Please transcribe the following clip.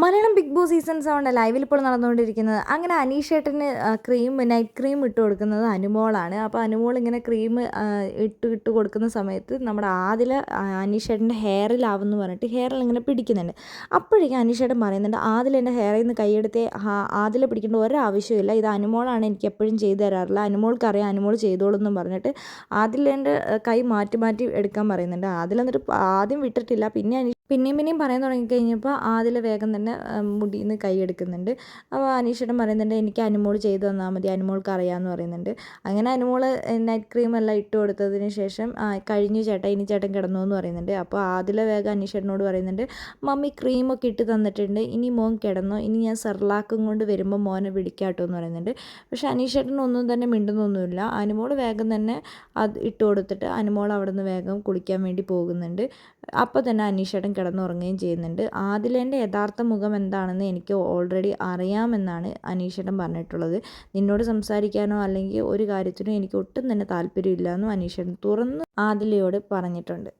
Malayalam big boss season സെവന്റെ ലൈവിൽ ഇപ്പോൾ നടന്നുകൊണ്ടിരിക്കുന്നത്. അങ്ങനെ അനീഷേട്ടന് ക്രീം നൈറ്റ് ക്രീം ഇട്ട് കൊടുക്കുന്നത് അനുമോളാണ്. അപ്പോൾ അനുമോൾ ഇങ്ങനെ ക്രീം ഇട്ട് ഇട്ട് കൊടുക്കുന്ന സമയത്ത് നമ്മുടെ ആദില അനീഷേട്ടന്റെ ഹെയറിലാവെന്ന് പറഞ്ഞിട്ട് ഹെയറിൽ ഇങ്ങനെ പിടിക്കുന്നുണ്ട്. അപ്പോഴേക്കും അനീഷേട്ടൻ പറയുന്നുണ്ട് ആദ്യം എന്റെ ഹെയറിൽ നിന്ന് കൈയെടുത്ത് ആദില പിടിക്കേണ്ട ഒരാവശ്യമില്ല ഇത് അനുമോളാണ് എനിക്ക് എപ്പോഴും ചെയ്തു തരാറില്ല. അനുമോൾക്കറിയാം അനുമോൾ ചെയ്തോളൂ എന്നും പറഞ്ഞിട്ട് ആദിലേന്റെ കൈ മാറ്റി മാറ്റി എടുക്കാൻ പറയുന്നുണ്ട്. ആദ്യം എന്നിട്ട് ആദ്യം വിട്ടിട്ടില്ല. പിന്നെ പിന്നെയും പിന്നെയും പറയാൻ തുടങ്ങിക്കഴിഞ്ഞപ്പോൾ ആദിൽ വേഗം തന്നെ മുടിയിൽ നിന്ന് കൈ എടുക്കുന്നുണ്ട്. അപ്പോൾ അനീഷേട്ടൻ പറയുന്നുണ്ട് എനിക്ക് അനുമോൾ ചെയ്തു തന്നാൽ മതി അനുമോൾക്ക് അറിയാമെന്ന് പറയുന്നുണ്ട്. അങ്ങനെ അനുമോൾ നൈറ്റ് ക്രീം എല്ലാം ഇട്ട് കൊടുത്തതിന് ശേഷം കഴിഞ്ഞു ചേട്ടാ ഇനി ചേട്ടൻ കിടന്നു എന്ന് പറയുന്നുണ്ട്. അപ്പോൾ ആദില വേഗം അനീഷേട്ടനോട് പറയുന്നുണ്ട് മമ്മി ക്രീമൊക്കെ ഇട്ട് തന്നിട്ടുണ്ട് ഇനി മോൻ കിടന്നോ ഇനി ഞാൻ സെർലാക്കും കൊണ്ട് വരുമ്പോൾ മോനെ വിളിക്കാട്ടോ എന്ന് പറയുന്നുണ്ട്. പക്ഷേ അനീഷേട്ടൻ ഒന്നും തന്നെ മിണ്ടുന്നൊന്നുമില്ല. അനുമോൾ വേഗം തന്നെ അത് ഇട്ട് കൊടുത്തിട്ട് അനുമോൾ അവിടെ നിന്ന് വേഗം കുളിക്കാൻ വേണ്ടി പോകുന്നുണ്ട്. അപ്പോൾ തന്നെ അനീഷേട്ടൻ കിടന്നുറങ്ങുകയും ചെയ്യുന്നുണ്ട്. ആദിലേന്റെ യഥാർത്ഥ മുഖം എന്താണെന്ന് എനിക്ക് ഓൾറെഡി അറിയാമെന്നാണ് അനീഷേട്ടൻ പറഞ്ഞിട്ടുള്ളത്. നിന്നോട് സംസാരിക്കാനോ അല്ലെങ്കിൽ ഒരു കാര്യത്തിനോ എനിക്ക് ഒട്ടും തന്നെ താല്പര്യമില്ല എന്നും അനീഷേട്ടൻ തുറന്ന് ആദിലയോട് പറഞ്ഞിട്ടുണ്ട്.